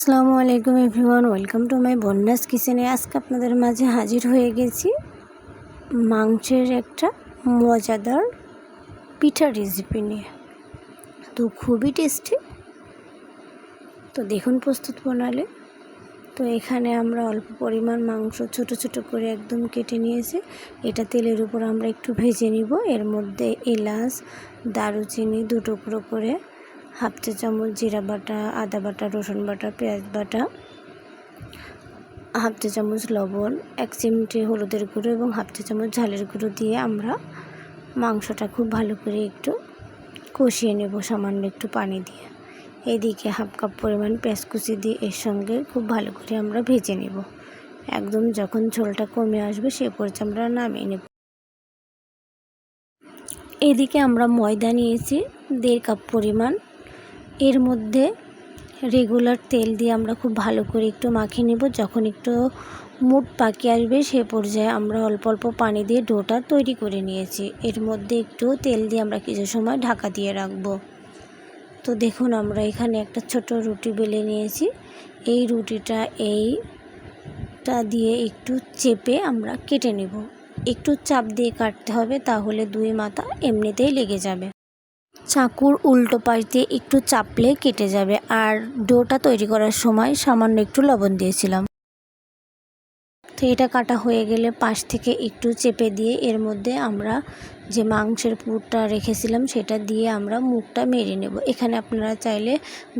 আসসালামু আলাইকুম everyone, welcome to my Bonna's কিচেনে। আজকে আপনাদের মাঝে হাজির হয়ে গেছি মাংসের একটা মজাদার পিঠা রেসিপি নিয়ে। তো খুবই টেস্টি তো দেখুন প্রস্তুত প্রণালী। তো এখানে আমরা অল্প পরিমাণ মাংস ছোট ছোট করে একদম কেটে নিয়েছি। এটা তেলের উপর আমরা একটু ভেজে নিব। এর মধ্যে এলাচ, দারুচিনি দু টুকরো করে হাফ চা চামচ জিরা বাটা, আদা বাটা, রসুন বাটা, পেঁয়াজ বাটা, হাফ চা চামচ লবণ, এক চিমটি হলুদের গুঁড়ো এবং হাফ চা চামচ ঝালের গুঁড়ো দিয়ে আমরা মাংসটা খুব ভালো করে একটু কষিয়ে নেব সামান্য একটু পানি দিয়ে। এদিকে হাফ কাপ পরিমাণ পেঁয়াজ কুচি দিয়ে এর সঙ্গে খুব ভালো করে আমরা ভেজে নেব। একদম যখন ঝোলটা কমে আসবে সে পর্যায়ে আমরা নামিয়ে নেব। এদিকে আমরা ময়দা নিয়েছি, দেড় কাপ পরিমাণ এর মধ্যে রেগুলার তেল দিয়ে আমরা খুব ভালো করে একটু মাখিয়ে নেব। যখন একটু মুট পাকিয়ে আসবে, সে পর্যায়ে আমরা অল্প অল্প পানি দিয়ে ডোটা তৈরি করে নিয়েছি। এর মধ্যে একটু তেল দিয়ে আমরা কিছু সময় ঢাকা দিয়ে রাখব। তো দেখুন, আমরা এখানে একটা ছোট রুটি বেলে নিয়েছি। এই রুটিটা এইটা দিয়ে একটু চেপে আমরা কেটে নেব। একটু চাপ দিয়ে কাটতে হবে, তাহলে দুই মাথা এমনিতেই লেগে যাবে। চাকুর উল্টো পাশ দিয়ে একটু চাপলে কেটে যাবে আর ডোটা তৈরি করার সময় সামান্য একটু লবণ দিয়েছিলাম। তো এটা কাটা হয়ে গেলে পাশ থেকে একটু চেপে দিয়ে এর মধ্যে আমরা যে মাংসের পুরটা রেখেছিলাম সেটা দিয়ে আমরা মুখটা মেরে নেব। এখানে আপনারা চাইলে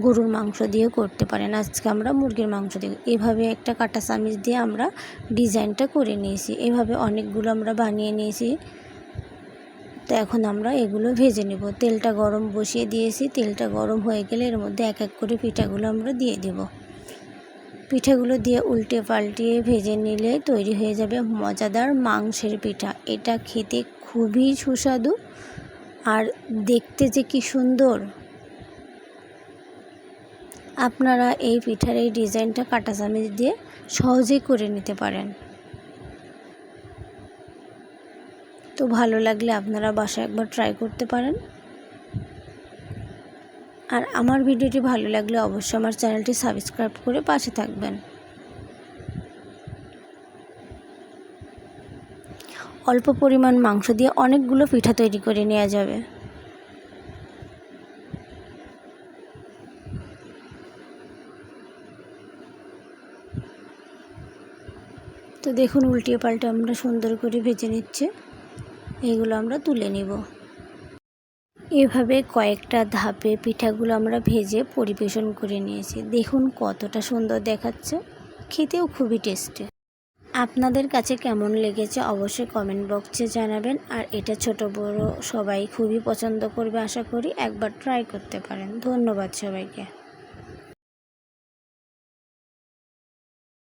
গরুর মাংস দিয়ে করতে পারেন। আজকে আমরা মুরগির মাংস দিয়ে এভাবে একটা কাটা চামিচ দিয়ে আমরা ডিজাইনটা করে নিয়েছি। এভাবে অনেকগুলো আমরা বানিয়ে নিয়েছি। তো এখন আমরা এগুলো ভেজে নেব। তেলটা গরম বসিয়ে দিয়েছি। তেলটা গরম হয়ে গেলে এর মধ্যে এক এক করে পিঠাগুলো আমরা দিয়ে দেব। পিঠাগুলো দিয়ে উল্টে পাল্টিয়ে ভেজে নিলে তৈরি হয়ে যাবে মজাদার মাংসের পিঠা। এটা খেতে খুবই সুস্বাদু আর দেখতে যে কি সুন্দর। আপনারা এই পিঠার এই ডিজাইনটা কাটা চামিচ দিয়ে সহজেই করে নিতে পারেন। তো ভালো লাগলে আপনারা বাসায় একবার ট্রাই করতে পারেন। আর আমার ভিডিওটি ভালো লাগলে অবশ্যই আমার চ্যানেলটি সাবস্ক্রাইব করে পাশে থাকবেন। অল্প পরিমাণ মাংস দিয়ে অনেকগুলো পিঠা তৈরি করে নেওয়া যাবে। তো দেখুন, উল্টিয়ে পাল্টে আমরা সুন্দর করে ভেজে নিচ্ছে। এগুলো আমরা তুলে নিব। এভাবে কয়েকটা ধাপে পিঠাগুলো আমরা ভেজে পরিবেশন করে নিয়েছি। দেখুন কতটা সুন্দর দেখাচ্ছে। খেতেও খুবই টেস্টি। আপনাদের কাছে কেমন লেগেছে অবশ্যই কমেন্ট বক্সে জানাবেন। আর এটা ছোট বড় সবাই খুবই পছন্দ করবে আশা করি। একবার ট্রাই করতে পারেন। ধন্যবাদ সবাইকে।